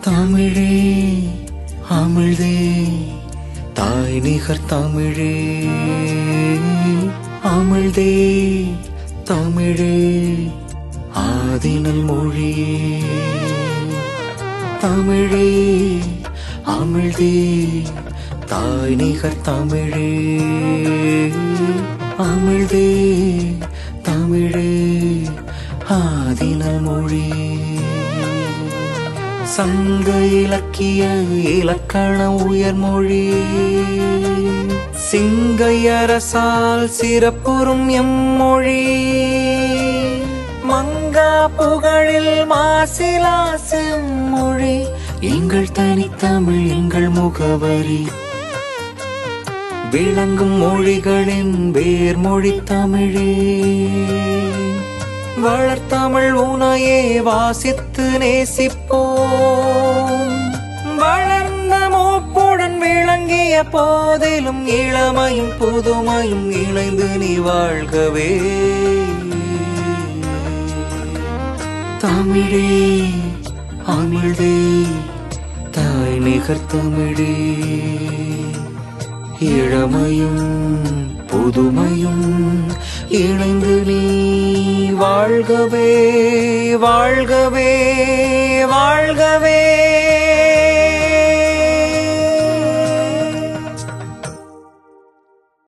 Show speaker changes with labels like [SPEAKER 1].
[SPEAKER 1] தமிழே அமிழ்தே தாய் நிகர் தமிழே. அமிழ்தே தமிழே ஆதினல் மொழியே தமிழே அமிழ்தே தாய் நிகர் தமிழே. அமிழ்தே தமிழே ஆதினல் மொழி. சங்க இலக்கிய இலக்கண உயர்மொழி சிங்கையரசால் சிறப்புறும் எம்மொழி மங்கா புகழில் மாசிலா செம்மொழி எங்கள் தனித்தமிழ் எங்கள் முகவரி. விளங்கும் மொழிகளின் வேர்மொழி தமிழே. வளர்த்தமிழ் உனையே வாசித்து நேசிப்போம். வளர்ந்த மூப்புடன் விளங்கிய போதிலும் இளமையும் புதுமையும் இணைந்து நீ வாழ்கவே. தமிழே அமிழ்தே தாய் நிகர் தமிழே. இளமையும் புதுமையும் இணைந்து நீ வாழ்கவே வாழ்கவே வாழ்கவே.